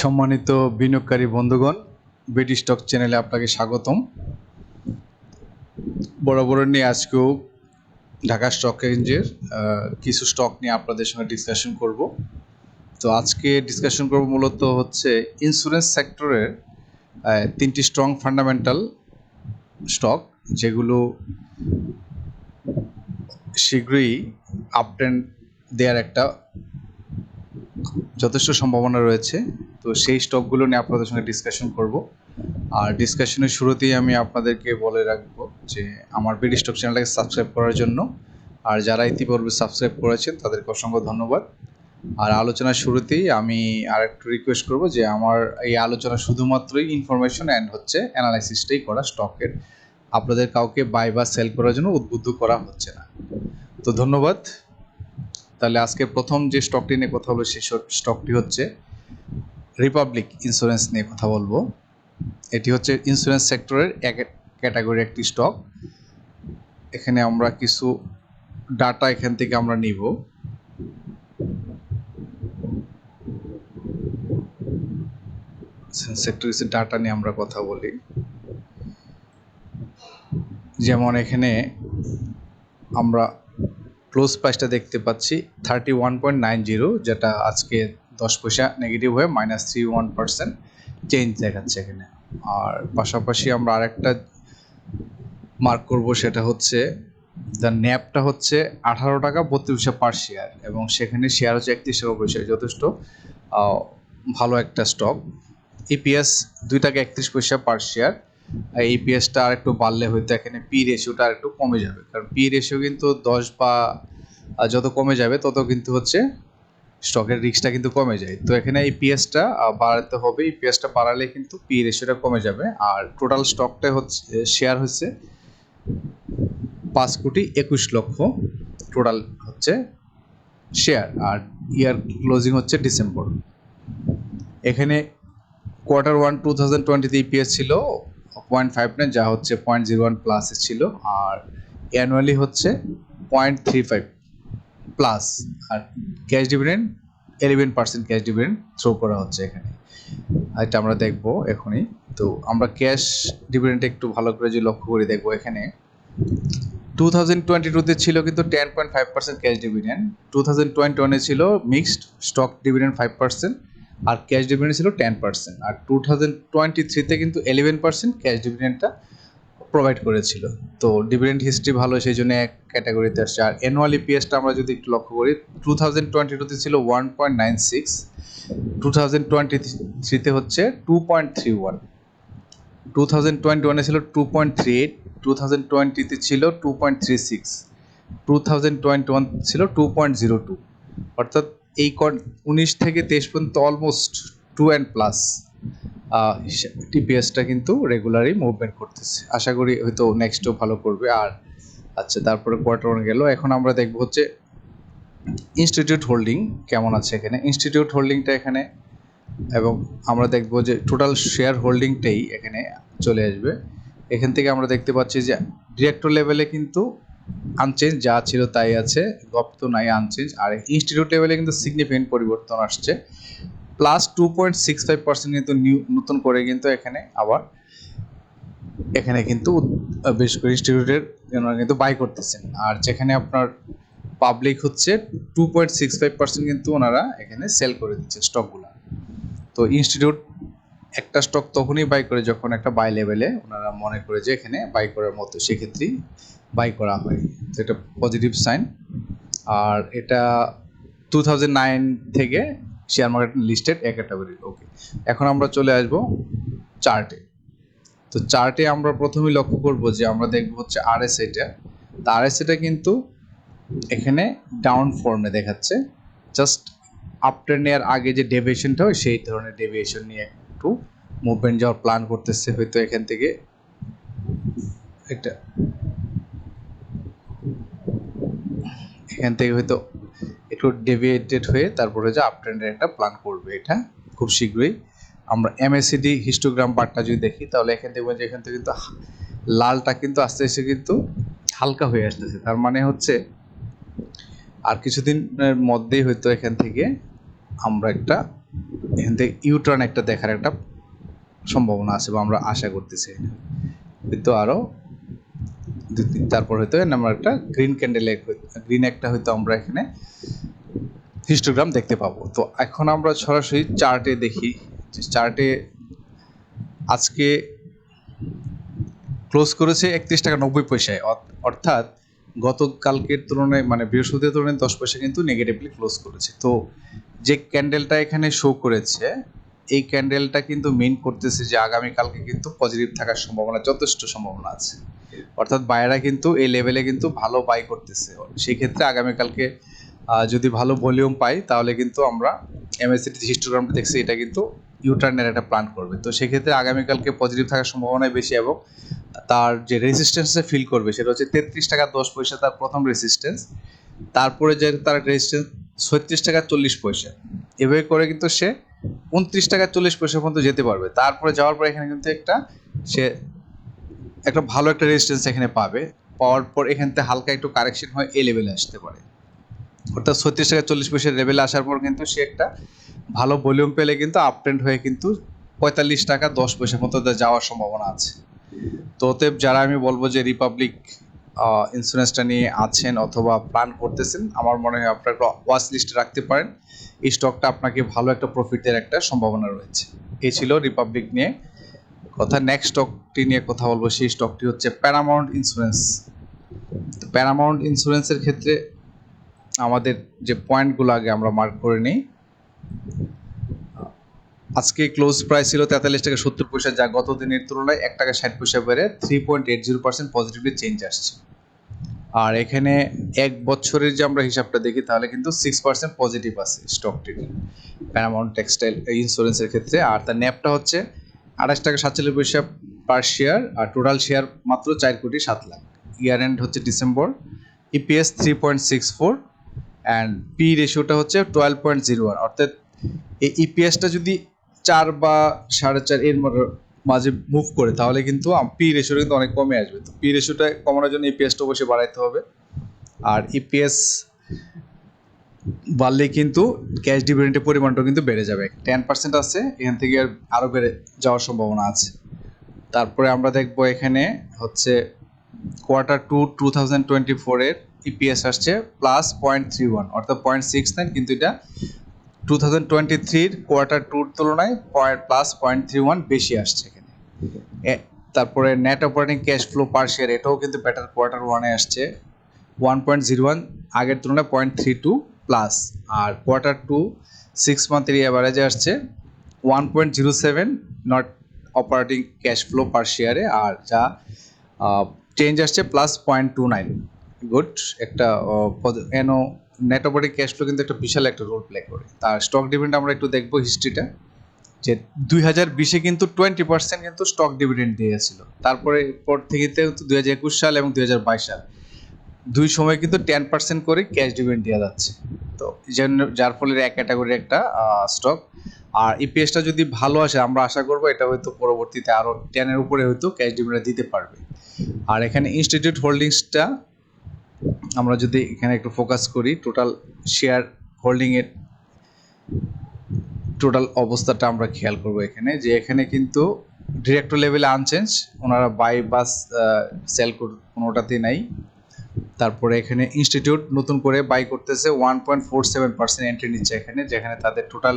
সম্মানিত বিনিয়োগকারী বন্ধুগণ বিডি স্টক চ্যানেলে আপনাকে স্বাগতম। বরাবর নিয়ে আজকেও ঢাকা স্টক এক্সচেঞ্জের কিছু স্টক নিয়ে আপনাদের সঙ্গে ডিসকাশন করব। তো আজকে ডিসকাশন করব মূলত হচ্ছে ইন্স্যুরেন্স সেক্টরের তিনটি স্ট্রং ফান্ডামেন্টাল স্টক যেগুলো শীঘ্রই আপট্রেন্ড দেওয়ার একটা যথেষ্ট সম্ভাবনা রয়েছে। তো সেই স্টকগুলো নিয়ে আপনাদের সঙ্গে ডিসকাশন করব। আর ডিসকাশনের শুরুতেই আমি আপনাদেরকে বলে রাখব যে, আমার বিডি স্টক চ্যানেলটাকে সাবস্ক্রাইব করার জন্য, আর যারা ইতিপূর্বে সাবস্ক্রাইব করেছেন, তাদেরকে অসংখ্য ধন্যবাদ। আর আলোচনার শুরুতেই আমি আরেকটু রিকোয়েস্ট করব যে, আমার এই আলোচনা শুধুমাত্রই ইনফরমেশন অ্যান্ড হচ্ছে অ্যানালাইসিসটাই করা স্টকের আপনাদের কাউকে বাই বা সেল করার জন্য উদ্বুদ্ধ করা হচ্ছে না। তো ধন্যবাদ। তাহলে আজকে প্রথম যে স্টকটি নিয়ে কথা বলব, সেই স্টকটি হচ্ছে রিপাবলিক ইন্স্যুরেন্স নিয়ে কথা বলব। এটি হচ্ছে ইন্স্যুরেন্স সেক্টরের এক ক্যাটাগরি একটি স্টক এখানে আমরা কিছু ডাটা এখান থেকে আমরা নিব। সেক্টরের ডাটা নিয়ে আমরা কথা বলি। যেমন এখানে আমরা ক্লোজ প্রাইসটা দেখতে পাচ্ছি thirty one point nine zero যেটা আজকে দশ পয়সা নেগেটিভ হয়ে minus three one percent change দেখাচ্ছে এখানে। আর পাশাপাশি আমরা আরেকটা মার্ক করব, সেটা হচ্ছে দ্য ন্যাপটা হচ্ছে আঠারো টাকা বত্রিশ পার শেয়ার এবং সেখানে শেয়ার হচ্ছে একত্রিশ টাকা পয়সা যথেষ্ট ভালো একটা স্টক ইপিএস দুই টাকা একত্রিশ পয়সা পার শেয়ার এই পিএসটা আর একটু বাড়লে হয়তো এখানে পি রেশিওটা আর একটু কমে যাবে। কারণ পি রেশিও কিন্তু দশ বা যত কমে যাবে, তত কিন্তু হচ্ছে স্টকের রিস্কটা কিন্তু কমে যায়। তো এখানে এই পিএসটা বাড়াতে হবে। এই পিএসটা বাড়ালে কিন্তু পি রেশিওটা কমে যাবে। আর টোটাল স্টকটা হচ্ছে শেয়ার হচ্ছে পাঁচ কোটি একুশ লক্ষ। টোটাল হচ্ছে শেয়ার আর ইয়ার ক্লোজিং হচ্ছে ডিসেম্বর এখানে কোয়ার্টার ওয়ান টু থাউজেন্ড টোয়েন্টিতে ইপিএস ছিল পয়েন্ট ফাইভ নাইন যা হচ্ছে পয়েন্ট জিরো ওয়ান প্লাসে ছিল। আর অ্যানুয়ালি হচ্ছে পয়েন্ট থ্রি ফাইভ প্লাস আর cash dividend eleven percent cash dividend throw করা হচ্ছে এখানে। এটা আমরা দেখব এখনই। তো আমরা ক্যাশ ডিভিডেন্ড একটু ভালো করে যদি লক্ষ্য করে, দেখব এখানে টু থাউজেন্ড টোয়েন্টি টুতে ছিল কিন্তু ten point five percent cash dividend two thousand twenty ওয়ানে ছিল mixed stock dividend five percent আর ক্যাশ ডিভিডেন্ড ছিল টেন পার্সেন্ট আর টু থাউজেন্ড টোয়েন্টি থ্রিতে কিন্তু এলেভেন পার্সেন্ট ক্যাশ ডিভিডেন্ডটা প্রোভাইড করেছিল। তো ডিভিডেন্ড হিস্ট্রি ভালো, সেই জন্য এক ক্যাটাগরিতে আসছে। আর অ্যানুয়াল ইপিএসটা আমরা যদি একটু লক্ষ্য করি টু থাউজেন্ড টোয়েন্টি টুতে ছিল one point nine six two thousand twenty থ্রিতে হচ্ছে two point three one two thousand twenty ওয়ানে ছিল two point three eight two thousand টোয়েন্টিতে ছিল two point three six two thousand twenty one ছিল two point zero two অর্থাৎ এই উনিশ থেকে তেইশ পর্যন্ত অলমোস্ট টু অ্যান্ড প্লাস টিপিএসটা কিন্তু রেগুলারই মুভমেন্ট করতেছে। আশা করি হয়তো নেক্সটও ভালো করবে। আর আচ্ছা তারপরে কোয়ার্টার ওয়ান গেল। এখন আমরা দেখব হচ্ছে ইনস্টিটিউট হোল্ডিং কেমন আছে এখানে। ইনস্টিটিউট হোল্ডিংটা এখানে এবং আমরা দেখব যে টোটাল শেয়ার হোল্ডিংটাই এখানে চলে আসবে। এখান থেকে আমরা দেখতে পাচ্ছি যে ডিরেক্টর লেভেলে কিন্তু আনচেঞ্জ যা ছিল তাই আছে। গপ তো নাই আনচেঞ্জ আর ইনস্টিটিউট লেভেলে কিন্তু সিগনিফিকেন্ট পরিবর্তন আসছে। Plus two point six five percent কিন্তু নতুন করে কিন্তু এখানে আবার, এখানে কিন্তু বেশ করে ইনস্টিটিউটের কিন্তু বাই করতেছেন। আর যেখানে আপনার পাবলিক হচ্ছে two point six five percent কিন্তু ওনারা এখানে সেল করে দিচ্ছে স্টকগুলো তো ইনস্টিটিউট একটা স্টক তখনই বাই করে যখন একটা বাই লেভেলে ওনারা মনে করে যে এখানে বাই করার মতো, সেক্ষেত্রেই বাই করা হয়। তো এটা পজিটিভ সাইন আর এটা টু থাউজেন্ড নাইন থেকে শেয়ার মার্কেট লিস্টেড এক ক্যাটাগরি ওকে এখন আমরা চলে আসব চার্টে তো চার্টে আমরা প্রথমেই লক্ষ্য করব যে আমরা দেখব হচ্ছে আরএসআইটা তো আরএসআইটা কিন্তু এখানে ডাউন ফর্মে দেখাচ্ছে। জাস্ট আপট্রেন নেওয়ার আগে যে ডেভিয়েশনটা হয়, সেই ধরনের ডেভিয়েশন নিয়ে একটু মুভমেন্ট যাওয়ার প্ল্যান করতেছে হয়তো এখান থেকে। একটা এখান থেকে হয়তো একটু ডেভিয়েটেড হয়ে তারপরে যে আপট্রেন্ডের একটা প্ল্যান করবে এটা খুব শীঘ্রই। আমরা এমএসিডি হিস্টোগ্রাম পার্টটা যদি দেখি, তাহলে এখান থেকে যে এখান থেকে কিন্তু লালটা কিন্তু আস্তে আস্তে কিন্তু হালকা হয়ে আসতেছে। তার মানে হচ্ছে আর কিছুদিনের মধ্যেই হয়তো এখান থেকে আমরা একটা এখান থেকে ইউটার্ন একটা দেখার একটা সম্ভাবনা আছে বা আমরা আশা করতেছি। কিন্তু আরও তারপর হয়তো আমরা একটা গ্রিন ক্যান্ডেলে গ্রিন একটা হয়তো আমরা এখানে হিস্টোগ্রাম দেখতে পাবো। তো এখন আমরা সরাসরি চার্টে দেখি যে চার্টে আজকে ক্লোজ করেছে একত্রিশ টাকা নব্বই পয়সায়। অর- অর্থাৎ গতকালকের তুলনায় মানে বৃহস্পতির তুলনায় দশ পয়সা কিন্তু নেগেটিভলি ক্লোজ করেছে। তো যে ক্যান্ডেলটা এখানে শো করেছে, এই ক্যান্ডেলটা কিন্তু মেন করতেছে যে আগামীকালকে কিন্তু পজিটিভ থাকার সম্ভাবনা, যথেষ্ট সম্ভাবনা আছে। অর্থাৎ বায়েরা কিন্তু এই লেভেলে কিন্তু ভালো বাই করতেছে। সেই ক্ষেত্রে আগামীকালকে যদি ভালো ভলিউম পাই, তাহলে কিন্তু আমরা এমএসসিটি হিস্টোগ্রামটা দেখছি, এটা কিন্তু ইউটার্নের একটা প্ল্যান করবে। তো সেক্ষেত্রে আগামীকালকে পজিটিভ থাকার সম্ভাবনাই বেশি এবং তার যে রেজিস্ট্যান্সে ফিল করবে, সেটা হচ্ছে তেত্রিশ টাকা দশ পয়সা তার প্রথম রেজিস্ট্যান্স তারপরে যে তার রেজিস্ট্যান্স ছত্রিশ টাকা চল্লিশ পয়সা। এভাবে করে কিন্তু সে উনত্রিশ টাকা চল্লিশ পয়সা পর্যন্ত যেতে পারবে। তারপরে যাওয়ার পর এখানে কিন্তু একটা, সে একটা ভালো একটা রেজিস্ট্যান্স এখানে পাবে। পাওয়ার পর এখান থেকে হালকা একটু কারেকশন হয় এই লেভেলে আসতে পারে। অর্থাৎ ছত্রিশ টাকা চল্লিশ পয়সার লেভেলে আসার পর কিন্তু সে একটা ভালো ভলিউম পেলে কিন্তু আপ ট্রেন্ড হয়ে কিন্তু পঁয়তাল্লিশ টাকা দশ পয়সা মতো যাওয়ার সম্ভাবনা আছে। তো অতএব যারা আমি বলব যে রিপাবলিক ইন্স্যুরেন্সটা নিয়ে আছেন অথবা প্ল্যান করতেছেন, আমার মনে হয় আপনার ওয়াচ লিস্টে রাখতে পারেন। এই স্টকটা আপনাকে ভালো একটা প্রফিটের একটা সম্ভাবনা রয়েছে। এই ছিল রিপাবলিক নিয়ে কথা। নেক্সট স্টকটি নিয়ে কথা বলব, সেই স্টকটি হচ্ছে প্যারামাউন্ট ইন্স্যুরেন্স প্যারামাউন্ট ইন্স্যুরেন্সের ক্ষেত্রে আমাদের যে পয়েন্টগুলো আগে আমরা মার্ক করে নিই। আজকে ক্লোজ প্রাইস ছিল তেতাল্লিশ টাকা সত্তর পয়সা, যা গত দিনের তুলনায় এক টাকা ষাট পয়সা বেড়ে three point eight zero percent positively change আসছে। আর এখানে এক বছরের যে আমরা হিসাবটা দেখি, তাহলে কিন্তু সিক্স পার্সেন্ট পজিটিভ আছে স্টকটির প্যারামাউন্ট টেক্সটাইল ইন্স্যুরেন্সের ক্ষেত্রে, আর তার ন্যাপটা হচ্ছে আঠাশ টাকা সাতচল্লিশ পয়সা পার শেয়ার আর টোটাল শেয়ার মাত্র চার কোটি সাত লাখ। ইয়ার এন্ড হচ্ছে December EPS three point six four and P রেশিওটা হচ্ছে টুয়েলভ পয়েন্ট জিরো ওয়ান অর্থাৎ এই ইপিএসটা যদি চার বা সাড়ে চার এর মাঝে মুভ করে, তাহলে কিন্তু পি রেশিওটা কিন্তু অনেক কমে আসবে। তো পি রেশিওটা কমানোর জন্য ইপিএসটা অবশ্যই বাড়াইতে হবে। আর ইপিএস বাড়লে কিন্তু ক্যাশ ডিভিডেন্টের পরিমাণটাও কিন্তু বেড়ে যাবে। টেন পার্সেন্ট আছে, এখান থেকে আর আরও বেড়ে যাওয়ার সম্ভাবনা আছে। তারপরে আমরা দেখব এখানে হচ্ছে quarter two two thousand twenty ফোরের ইপিএস আসছে প্লাস পয়েন্ট থ্রি ওয়ান অর্থাৎ পয়েন্ট সিক্স নাইন কিন্তু এটা টু থাউজেন্ড টোয়েন্টি থ্রির কোয়ার্টার টুর তুলনায় point plus point three one বেশি আসছে এখানে। তারপরে net operating cash flow per share এটাও কিন্তু বেটার কোয়ার্টার ওয়ানে আসছে। ওয়ান পয়েন্ট জিরো ওয়ান আগের তুলনায় পয়েন্ট থ্রি টু প্লাস আর কোয়ার্টার টু সিক্স মান্থের অ্যাভারেজে আসছে। One point zero seven not operating cash flow per শেয়ারে আর যা চেঞ্জ আসছে plus point two nine good একটা এনো নেট অপারেটিং ক্যাশ ফ্লো কিন্তু একটা বিশাল একটা রোল প্লে করে। তার স্টক ডিভিডেন্ড আমরা একটু দেখব হিস্ট্রিটা যে দুই হাজার বিশে কিন্তু টোয়েন্টি পার্সেন্ট কিন্তু স্টক ডিভিডেন্ড দিয়েছিল। তারপরে পর থেকে কিন্তু দুই হাজার একুশ সাল এবং দুই হাজার বাইশ সাল। দুই সময় কিন্তু টেন পার্সেন্ট করে ক্যাশ ডিভিডেন্ড দেওয়া যাচ্ছে। তো জন্য যার ফলে এক ক্যাটাগরির একটা স্টক আর ইপিএসটা যদি ভালো আসে, আমরা আশা করব এটা হয়তো পরবর্তীতে আরও টেনের উপরে হয়তো ক্যাশ ডিভিডেন্ড দিতে পারবে। আর এখানে ইনস্টিটিউট হোল্ডিংসটা আমরা যদি এখানে একটু ফোকাস করি টোটাল শেয়ার হোল্ডিংয়ের টোটাল অবস্থাটা আমরা খেয়াল করব এখানে, যে এখানে কিন্তু ডিরেক্টর লেভেলে আনচেঞ্জ ওনারা বাই বাস সেল কোনোটাতেই নাই। তারপরে এখানে ইনস্টিটিউট নতুন করে বাই করতেছে one point four seven percent entry নিচ্ছে এখানে, যেখানে তাদের টোটাল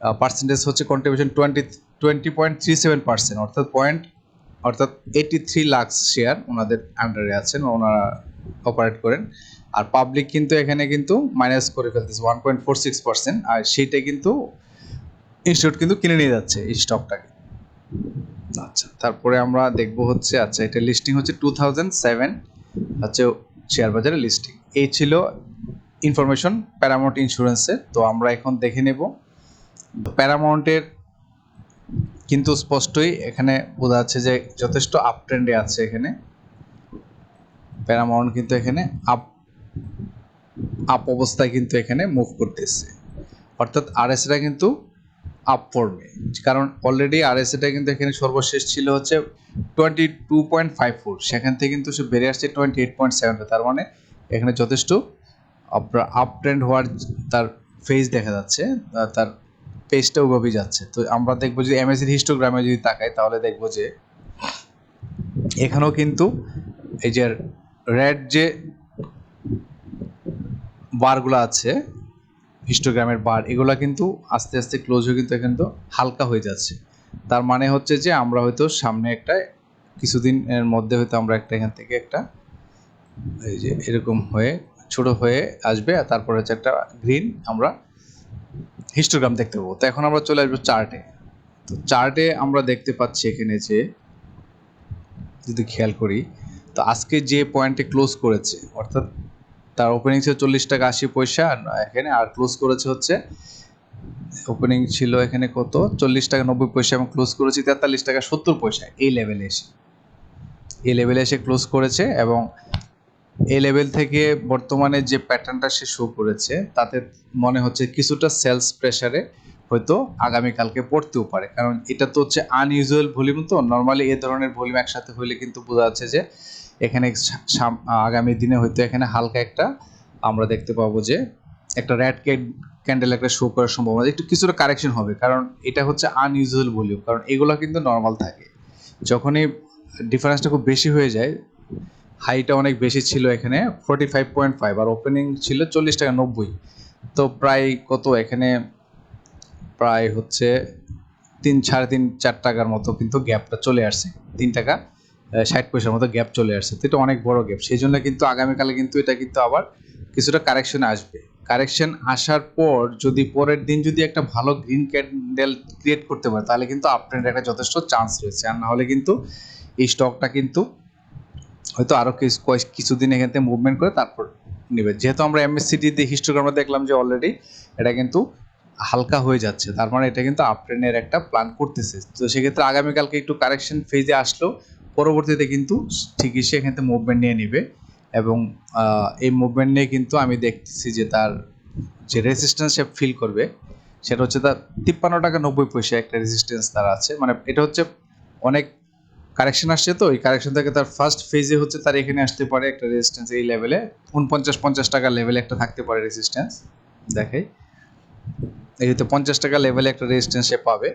পার্সেন্টেজ হচ্ছে contribution twenty twenty point three seven percent অর্থাৎ পয়েন্ট অর্থাৎ এইটি থ্রি লাখ শেয়ার ওনাদের আন্ডারে আছেন ওনারা অপারেট করেন। আর পাবলিক কিন্তু এখানে কিন্তু মাইনাস করে ফেলতেছে one point four six percent আর সেইটা কিন্তু ইনস্টিটিউট কিন্তু কিনে নিয়ে যাচ্ছে এই স্টকটাকে আচ্ছা তারপরে আমরা দেখব হচ্ছে আচ্ছা এটা লিস্টিং হচ্ছে টু থাউজেন্ড সেভেন হচ্ছে শেয়ার বাজারে লিস্টিং এই ছিল ইনফরমেশন প্যারামাউন্ট ইন্স্যুরেন্সের তো আমরা এখন দেখে নেব। প্যারামাউন্টের কিন্তু স্পষ্টই এখানে বোঝা যাচ্ছে যে যথেষ্ট আপ ট্রেন্ডে আছে এখানে। প্যারামাউন্ট কিন্তু এখানে আপ আপ অবস্থায় কিন্তু এখানে মুভ করতেছে। অর্থাৎ আরএসটা কিন্তু আপ ফর্মে কারণ অলরেডি আরএসএটা কিন্তু এখানে সর্বশেষ ছিল হচ্ছে twenty two point five four সেখান থেকে কিন্তু সে বেড়ে আসছে টোয়েন্টি এইট পয়েন্ট সেভেন তার মানে এখানে যথেষ্ট আপ ট্রেন্ড হওয়ার তার ফেজ দেখা যাচ্ছে তার পেজটা ওইভাবেই যাচ্ছে। তো আমরা দেখব যদি এমএসির হিস্টোগ্রামে যদি তাকাই, তাহলে দেখব যে এখানেও কিন্তু এই যে রেড যে বারগুলো আছে হিস্টোগ্রামের বার এগুলো কিন্তু আস্তে আস্তে ক্লোজ হয়ে কিন্তু এখানে তো হালকা হয়ে যাচ্ছে। তার মানে হচ্ছে যে আমরা হয়তো সামনে একটা কিছুদিনের মধ্যে হয়তো আমরা একটা এখান থেকে একটা, এই যে এরকম হয়ে, ছোট হয়ে আসবে, আর তারপর হচ্ছে একটা গ্রিন আমরা হিস্টোগ্রাম দেখতে পাবো। তো এখন আমরা চলে আসব চার্টে তো চার্টে আমরা দেখতে পাচ্ছি এখানে যে, যদি খেয়াল করি, তো আজকে যে পয়েন্টে ক্লোজ করেছে, অর্থাৎ তার ওপেনিং ছিল চল্লিশ টাকা আশি পয়সা এখানে আর ক্লোজ করেছে হচ্ছে ওপেনিং ছিল এখানে কত? চল্লিশ টাকা নব্বই পয়সা এবং ক্লোজ করেছি, তেতাল্লিশ টাকা সত্তর পয়সা, এই লেভেলে এসে। এই লেভেলে এসে ক্লোজ করেছে এবং এই লেভেল থেকে বর্তমানে যে প্যাটার্নটা সে শো করেছে, তাতে মনে হচ্ছে কিছুটা সেলস প্রেসারে হয়তো আগামীকালকে পড়তেও পারে। কারণ এটা তো হচ্ছে আনইউজুয়াল ভলিউম তো নর্মালি এ ধরনের ভলিউম একসাথে হইলে কিন্তু বোঝা যাচ্ছে যে এখানে আগামী দিনে হয়তো এখানে হালকা একটা আমরা দেখতে পাবো যে একটা র্যাড ক্যান্ডেল একটা শো করার সম্ভাবনা। একটু কিছুটা কারেকশন হবে, কারণ এটা হচ্ছে আনইউজুয়াল ভলিউম কারণ এগুলো কিন্তু নর্মাল থাকে। যখনই ডিফারেন্সটা খুব বেশি হয়ে যায় হাইটা অনেক বেশি ছিল এখানে ফোর্টি ফাইভ পয়েন্ট ফাইভ আর ওপেনিং ছিল চল্লিশ টাকা নব্বই। তো প্রায় কত? এখানে প্রায় হচ্ছে তিন, সাড়ে তিন, চার টাকার মতো কিন্তু গ্যাপটা চলে আসছে, তিন টাকা। ষাট পয়সার মতো গ্যাপ চলে আসছে। তো এটা অনেক বড় গ্যাপ সেই জন্য কিন্তু আগামীকালে কিন্তু এটা কিন্তু আবার কিছুটা কারেকশন আসবে। কারেকশন আসার পর যদি পরের দিন যদি একটা ভালো গ্রিন ক্যান্ডেল ক্রিয়েট করতে পারে, তাহলে কিন্তু আপট্রেন্ড একটা যথেষ্ট চান্স রয়েছে। আর না হলে কিন্তু এই স্টকটা কিন্তু হয়তো আরও কিছুদিন এখান থেকে মুভমেন্ট করে তারপর নেবে। যেহেতু আমরা এমএসসিটিতে হিস্টোগ্রামে দেখলাম যে অলরেডি এটা কিন্তু হালকা হয়ে যাচ্ছে। তার মানে এটা কিন্তু আপট্রেনের একটা প্ল্যান করতেছে। তো সেক্ষেত্রে আগামীকালকে একটু কারেকশন ফেজে আসলেও পরবর্তীতে কিন্তু ঠিকই সে এখান থেকে মুভমেন্ট নিয়ে নেবে এবং এই মুভমেন্ট নিয়ে কিন্তু আমি দেখতেছি যে তার যে রেজিস্ট্যান্স সে ফিল করবে, সেটা হচ্ছে তার তিপ্পান্ন টাকা নব্বই পয়সা একটা রেজিস্ট্যান্স তার আছে। মানে এটা হচ্ছে অনেক কারেকশন আসছে তো, এই কারেকশন থেকে তার ফার্স্ট ফেজে হচ্ছে তার এখানে আসতে পারে একটা রেজিস্ট্যান্স এই লেভেলে উনপঞ্চাশ, পঞ্চাশ টাকা লেভেলে একটা থাকতে পারে রেজিস্ট্যান্স দেখাই। এই হচ্ছে পঞ্চাশ টাকা লেভেলে একটা রেজিস্ট্যান্স সে পাবে।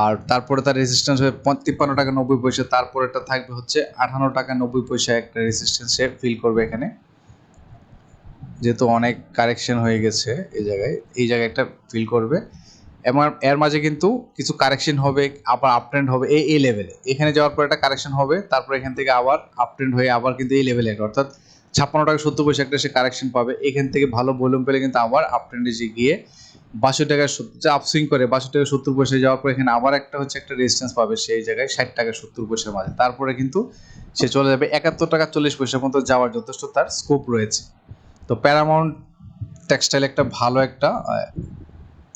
আর তারপরে তার রেজিস্ট্যান্স হবে তিপ্পান্ন টাকা নব্বই পয়সা তারপরেটা থাকবে হচ্ছে আঠান্ন টাকা নব্বই পয়সা একটা রেজিস্ট্যান্স সে ফিল করবে এখানে। যেহেতু অনেক কারেকশন হয়ে গেছে এই জায়গায় এই জায়গায় একটা ফিল করবে। এবং এর মাঝে কিন্তু কিছু কারেকশন হবে, আবার আপট্রেন্ড হবে এই এই লেভেলে এখানে যাওয়ার পর একটা কারেকশন হবে, তারপর এখান থেকে আবার আপট্রেন্ড হয়ে আবার কিন্তু এই লেভেলে অর্থাৎ ছাপ্পান্ন টাকা সত্তর পয়সা একটা সে কারেকশন পাবে। এখান থেকে ভালো ভলিউম পেলে কিন্তু আবার আপট্রেন্ডে গিয়ে বাষট্টি টাকা আপসুইং করে বাষট্টি টাকা সত্তর পয়সা যাওয়ার পর এখানে আবার একটা হচ্ছে একটা রেজিস্ট্যান্স পাবে সেই জায়গায় ষাট টাকা সত্তর পয়সার মাঝে। তারপরে কিন্তু সে চলে যাবে একাত্তর টাকা চল্লিশ পয়সার মতো যাওয়ার যথেষ্ট তার স্কোপ রয়েছে। তো প্যারামাউন্ট টেক্সটাইল একটা ভালো একটা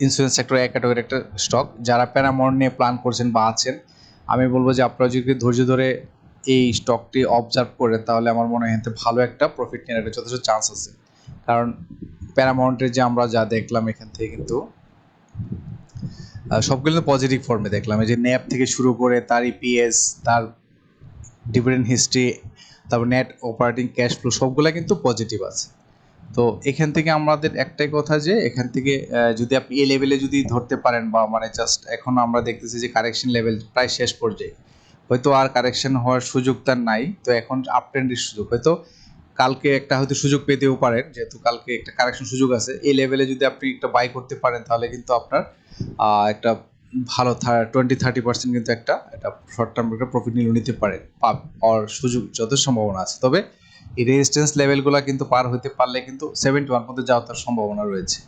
ইন্স্যুরেন্স সেক্টর এক ক্যাটাগরির একটা স্টক যারা প্যারামাউন্ট নিয়ে প্ল্যান করছেন বা আছেন, আমি বলব যে আপনারা যদি ধৈর্য ধরে এই স্টকটি অবজার্ভ করে তাহলে আমার মনে হয় ভালো একটা প্রফিট নেওয়ার একটা যথেষ্ট চান্স আছে। কারণ প্যারামাউন্টের যে আমরা যা দেখলাম এখান থেকে কিন্তু সবগুলো পজিটিভ ফর্মে দেখলাম। এই যে ন্যাপ থেকে শুরু করে তার ইপিএস তার ডিভিডেন্ড হিস্ট্রি তারপর নেট অপারেটিং ক্যাশ ফ্লো সবগুলা কিন্তু পজিটিভ আছে। তো এখান থেকে আমাদের একটাই কথা যে, এখান থেকে যদি আপনি এ লেভেলে যদি ধরতে পারেন বা মানে জাস্ট এখন আমরা দেখতেছি যে কারেকশন লেভেল প্রায় শেষ পর্যায়ে। হয়তো আর কারেকশন হওয়ার সুযোগ তার নাই, তো এখন আপ ট্রেন্ডের সুযোগ। হয়তো কালকে একটা হয়তো সুযোগ পেতেও পারেন, যেহেতু কালকে একটা কারেকশন সুযোগ আছে। এই লেভেলে যদি আপনি একটা বাই করতে পারেন, তাহলে কিন্তু আপনার একটা ভালো টোয়েন্টি থার্টি পার্সেন্ট কিন্তু একটা একটা শর্ট টার্ম একটা প্রফিট নিয়ে নিতে পারেন পাওয়ার সুযোগ যত সম্ভাবনা আছে। তবে এই রেজিস্ট্যান্স লেভেলগুলো কিন্তু পার হতে পারলে কিন্তু সেভেন্টি ওয়ান পর্যন্ত যাওয়ার সম্ভাবনা রয়েছে।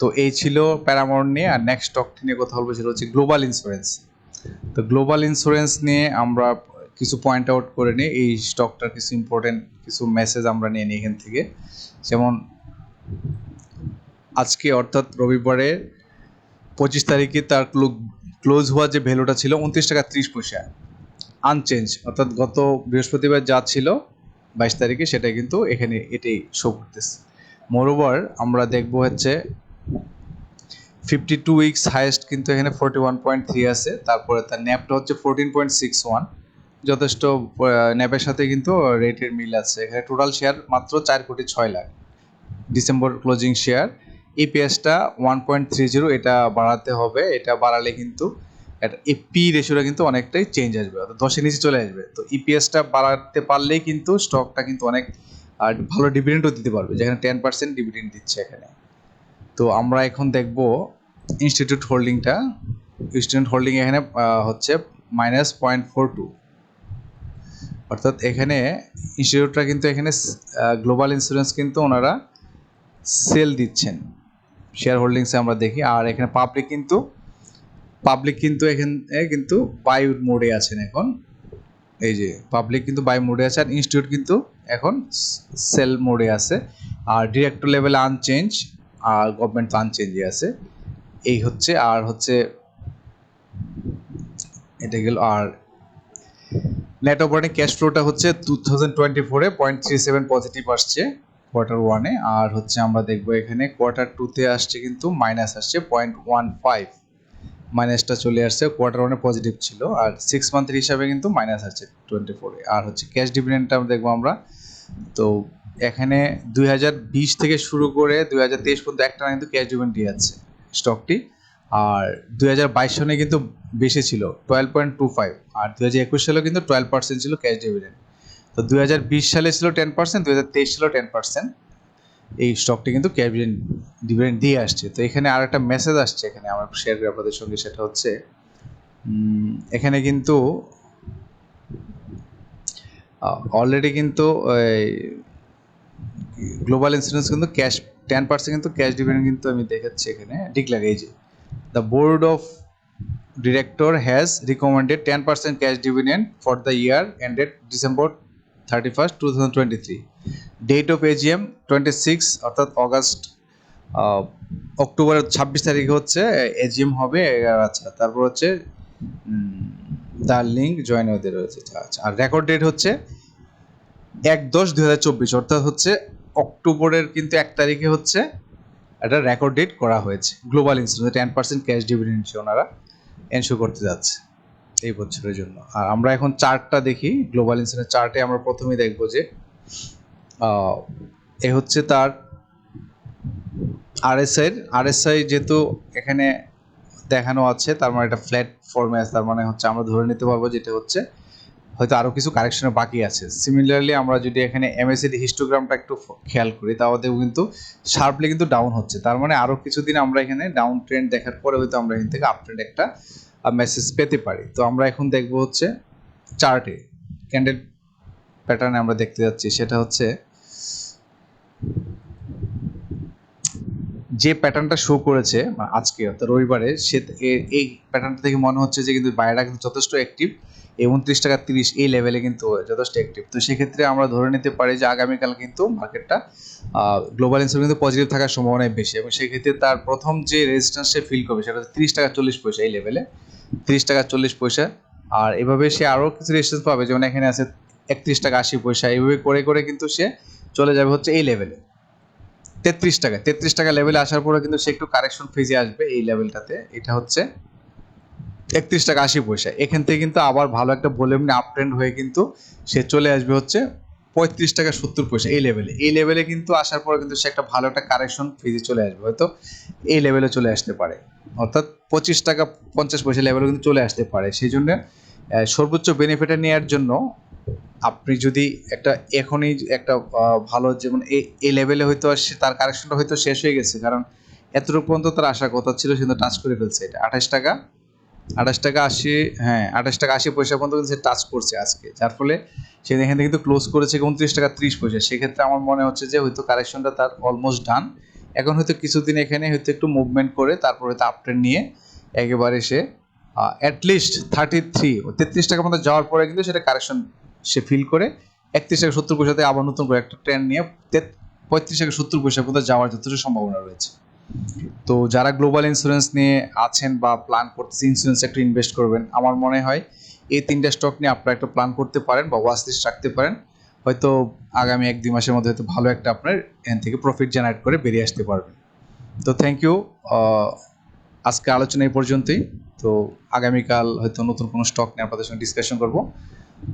তো এই ছিল প্যারামাউন্ট নিয়ে, আর নেক্সট স্টকটি নিয়ে কথা বলব, সেটা হচ্ছে গ্লোবাল ইন্স্যুরেন্স তো গ্লোবাল ইন্স্যুরেন্স নিয়ে আমরা কিছু পয়েন্ট আউট করে নিই। এই স্টকটার কিছু ইম্পর্টেন্ট কিছু মেসেজ আমরা নিয়ে নিই এখান থেকে। যেমন, আজকে অর্থাৎ রবিবারে পঁচিশ তারিখে তার ক্লোজ হওয়া যে ভ্যালুটা ছিল উনত্রিশ টাকা ত্রিশ পয়সা। আনচেঞ্জ অর্থাৎ গত বৃহস্পতিবার যা ছিল বাইশ তারিখে সেটা কিন্তু এখানে এটাই শো করতেছে। মোরওভার আমরা দেখব হচ্ছে ফিফটি টু উইকস হাইয়েস্ট কিন্তু এখানে ফোরটি ওয়ান পয়েন্ট থ্রি আছে। তারপরে তার ন্যাপটা হচ্ছে ফোরটিন পয়েন্ট সিক্স ওয়ান যথেষ্ট ন্যাপের সাথে কিন্তু রেটের মিল আছে। এখানে টোটাল শেয়ার মাত্র চার কোটি ছয় লাখ। ডিসেম্বর ক্লোজিং শেয়ার ইপিএসটা ওয়ান পয়েন্ট থ্রি জিরো এটা বাড়াতে হবে। এটা বাড়ালে কিন্তু এটা এই পি রেশিওটা কিন্তু অনেকটাই চেঞ্জ আসবে, অর্থাৎ দশের নিচে চলে আসবে। তো ইপিএসটা বাড়াতে পারলেই কিন্তু স্টকটা কিন্তু অনেক, আর ভালো ডিভিডেন্টও দিতে পারবে, যেখানে টেন পার্সেন্ট ডিভিডেন্ট দিচ্ছে এখানে। তো আমরা এখন দেখব ইনস্টিটিউট হোল্ডিংটা ইনস্টিটিউট হোল্ডিং এখানে হচ্ছে মাইনাস পয়েন্ট ফোর টু অর্থাৎ এখানে ইনস্টিটিউটরা কিন্তু এখানে গ্লোবাল ইন্স্যুরেন্স কিন্তু ওনারা সেল দিচ্ছেন। শেয়ার হোল্ডিংসে আমরা দেখি। আর এখানে পাবলিক কিন্তু পাবলিক কিন্তু এখানে কিন্তু বাই মোডে আছেন এখন। এই যে পাবলিক কিন্তু বাই মোডে আছে আর ইনস্টিটিউট কিন্তু এখন সেল মোডে আছে। আর ডিরেক্টর লেভেল আনচেঞ্জ আর গভর্নমেন্ট তো আনচেঞ্জই আছে। এই হচ্ছে, আর হচ্ছে, এটা গেল, আর নেট অপারেটিং ক্যাশ ফ্লোটা হচ্ছে টু থাউজেন্ড টোয়েন্টি ফোরে পয়েন্ট থ্রি সেভেন পজিটিভ আসছে কোয়ার্টার ওয়ানে আর হচ্ছে আমরা দেখব এখানে কোয়ার্টার টুতে আসছে কিন্তু মাইনাস আসছে পয়েন্ট ওয়ান ফাইভ মাইনাসটা চলে আসছে কোয়ার্টার ওয়ানে পজিটিভ ছিল। আর সিক্স মান্থের হিসাবে কিন্তু মাইনাস আছে টোয়েন্টি ফোরে আর হচ্ছে ক্যাশ ডিভিডেন্ডটা দেখব আমরা। তো এখানে দুই হাজার বিশ থেকে শুরু করে দুই হাজার তেইশ পর্যন্ত একটা কিন্তু ক্যাশ ডিভিডেন্ড দিয়ে যাচ্ছে স্টকটি আর দুই হাজার বাইশ সনে কিন্তু বেশি ছিল টুয়েলভ পয়েন্ট টু ফাইভ আর দুই হাজার একুশ সালেও কিন্তু টুয়েলভ পার্সেন্ট ছিল ক্যাশ ডিভিডেন্ড তো দুই হাজার বিশ সালে ছিল টেন পার্সেন্ট দুই হাজার তেইশ ছিল টেন পার্সেন্ট এই স্টকটি কিন্তু ক্যাশ ডিভিডেন্ড দিয়ে আসছে। তো এখানে আর একটা মেসেজ আসছে, এখানে আমার শেয়ার করি আপনাদের সঙ্গে, সেটা হচ্ছে এখানে কিন্তু অলরেডি কিন্তু গ্লোবাল ইন্স্যুরেন্স কিন্তু ক্যাশ টেন পার্সেন্ট কিন্তু ক্যাশ ডিভিডেন্ড কিন্তু আমি দেখাচ্ছি এখানে। ডিক্লেয়ার এই যে। Ten percent cash dividend for the year ended December thirty first two thousand twenty three date of AGM twenty six অর্থাৎ অগাস্ট অক্টোবরের ছাব্বিশ তারিখে হচ্ছে এজিএম হবে আচ্ছা তারপর হচ্ছে তার লিঙ্ক জয়েন হতে রয়েছে আচ্ছা, আচ্ছা আর রেকর্ড ডেট হচ্ছে এক দশ চব্বিশ অর্থাৎ হচ্ছে অক্টোবরের কিন্তু এক তারিখে হচ্ছে একটা রেকর্ড ডেট করা হয়েছে। Global insurance ten percent cash dividend ওনারা এনশো করতে যাচ্ছে এই বছরের জন্য। আর আমরা এখন চার্টটা দেখি গ্লোবাল ইন্স্যুরেন্স চার্টে আমরা প্রথমেই দেখব যে এ হচ্ছে তার আরএসআই আরএসআই যেহেতু এখানে দেখানো আছে, তার মানে এটা ফ্ল্যাট ফর্মে আছে তার মানে হচ্ছে আমরা ধরে নিতে পারব যেটা হচ্ছে হয়তো আরও কিছু কারেকশনের বাকি আছে। সিমিলারলি আমরা যদি এখানে এমএসিডি হিস্টোগ্রামটা একটু খেয়াল করি তাহলে কিন্তু শার্পলি কিন্তু ডাউন হচ্ছে। তার মানে আরও কিছুদিন আমরা এখানে ডাউন ট্রেন্ড দেখার পরে হয়তো আমরা এখান থেকে আপ ট্রেন্ড একটা মেসেজ পেতে পারি। তো আমরা এখন দেখব হচ্ছে চার্টে ক্যান্ডেল প্যাটার্নে আমরা দেখতে যাচ্ছি, সেটা হচ্ছে যে প্যাটার্নটা শো করেছে মানে আজকে অর্থাৎ রবিবারে, সে এই প্যাটার্নটা থেকে মনে হচ্ছে যে কিন্তু বাইরেটা কিন্তু যথেষ্ট অ্যাক্টিভ এই উনত্রিশ টাকা তিরিশ, এই লেভেলে কিন্তু যথেষ্ট অ্যাক্টিভ তো সেক্ষেত্রে আমরা ধরে নিতে পারি যে আগামীকাল কিন্তু মার্কেটটা গ্লোবাল ইন্স্যুরেন্স কিন্তু পজিটিভ থাকার সম্ভাবনাই বেশি। এবং সেক্ষেত্রে তার প্রথম যে রেজিস্ট্যান্স সে ফিল করবে, সেটা হচ্ছে তিরিশ টাকা চল্লিশ পয়সা এই লেভেলে তিরিশ টাকা চল্লিশ পয়সা। আর এভাবে সে আরও কিছু রেজিস্ট্যান্স পাবে, যেমন এখানে আছে একত্রিশ টাকা আশি পয়সা। এইভাবে করে করে কিন্তু সে চলে যাবে হচ্ছে এই লেভেলে তেত্রিশ টাকা তেত্রিশ টাকা লেভেলে আসার পরে কিন্তু সে একটু কারেকশন ফেজে আসবে এই লেভেলটাতে এটা হচ্ছে একত্রিশ টাকা আশি পয়সা। এখান থেকে কিন্তু আবার ভালো একটা ভলিউম আপ ট্রেন্ড হয়ে কিন্তু সে চলে আসবে হচ্ছে পঁয়ত্রিশ টাকা সত্তর পয়সা এই লেভেলে এই লেভেলে কিন্তু আসার পরে কিন্তু সে একটা ভালো একটা কারেকশন ফেজে চলে আসবে, হয়তো এই লেভেলে চলে আসতে পারে। অর্থাৎ পঁচিশ টাকা পঞ্চাশ পয়সা লেভেলে কিন্তু চলে আসতে পারে। সেই জন্য সর্বোচ্চ বেনিফিটটা নেওয়ার জন্য আপনি যদি একটা এখনই একটা ভালো যেমন এই লেভেলে হয়তো তার কারেকশনটা হয়তো শেষ হয়ে গেছে। কারণ এতটুকু পর্যন্ত তার আসার কথা ছিল, সে টাচ করে ফেলছে এটা। আঠাশ টাকা আঠাশ টাকা আশি হ্যাঁ আঠাশ টাকা আশি পয়সা পর্যন্ত কিন্তু সে টাচ করছে আজকে। যার ফলে সে এখান থেকে কিন্তু ক্লোজ করেছে উনত্রিশ টাকা ত্রিশ পয়সা। সেক্ষেত্রে আমার মনে হচ্ছে যে হয়তো কারেকশনটা তার অলমোস্ট ডান এখন হয়তো কিছুদিন এখানে হয়তো একটু মুভমেন্ট করে, তারপর হয়তো আপট্রেন্ড নিয়ে একেবারে সে অ্যাটলিস্ট থার্টি থ্রি তেত্রিশ টাকা মতো যাওয়ার পরে কিন্তু সেটা কারেকশন সে ফিল করে একত্রিশ থেকে সত্তর পয়সাতে আবার নতুন করে একটা ট্রেন্ড নিয়ে পঁয়ত্রিশ থেকে সত্তর পয়সা পর্যন্ত যাওয়ার যথেষ্ট সম্ভাবনা রয়েছে। তো যারা গ্লোবাল ইন্স্যুরেন্স নিয়ে আছেন বা প্ল্যান করতেছে ইন্স্যুরেন্স একটু ইনভেস্ট করবেন, আমার মনে হয় এই তিনটা স্টক নিয়ে আপনারা একটা প্ল্যান করতে পারেন বা ওয়াচ লিস্ট রাখতে পারেন। হয়তো আগামী এক, দুই মাসের মধ্যে হয়তো ভালো একটা আপনার এখান থেকে প্রফিট জেনারেট করে বেরিয়ে আসতে পারবেন। তো থ্যাংক ইউ আজকে আলোচনা এই পর্যন্তই। তো আগামীকাল হয়তো নতুন কোনো স্টক নিয়ে আপনাদের সঙ্গে ডিসকাশন করব।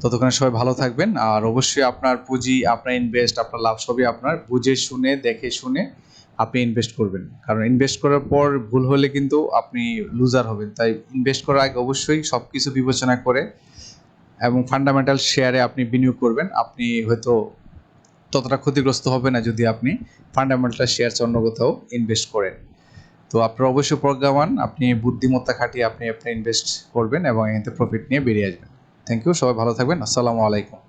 ততক্ষণে সবাই ভালো থাকবেন। আর অবশ্যই আপনার পুঁজি, আপনার ইনভেস্ট আপনার লাভ সবই আপনার। বুঝে শুনে, দেখে শুনে আপনি ইনভেস্ট করবেন। কারণ ইনভেস্ট করার পর ভুল হলে কিন্তু আপনি লুজার হবেন। তাই ইনভেস্ট করার আগে অবশ্যই সব কিছু বিবেচনা করে এবং ফান্ডামেন্টাল শেয়ারে আপনি বিনিয়োগ করবেন। আপনি হয়তো ততটা ক্ষতিগ্রস্ত হবে না যদি আপনি ফান্ডামেন্টাল শেয়ার অন্য কোথাও ইনভেস্ট করেন। তো আপনার অবশ্যই প্রজ্ঞাবান। আপনি বুদ্ধিমত্তা খাটিয়ে আপনি আপনার ইনভেস্ট করবেন এবং এতে প্রফিট নিয়ে বেরিয়ে আসবেন। থ্যাংক ইউ সবাই ভালো থাকবেন। আসসালামু আলাইকুম।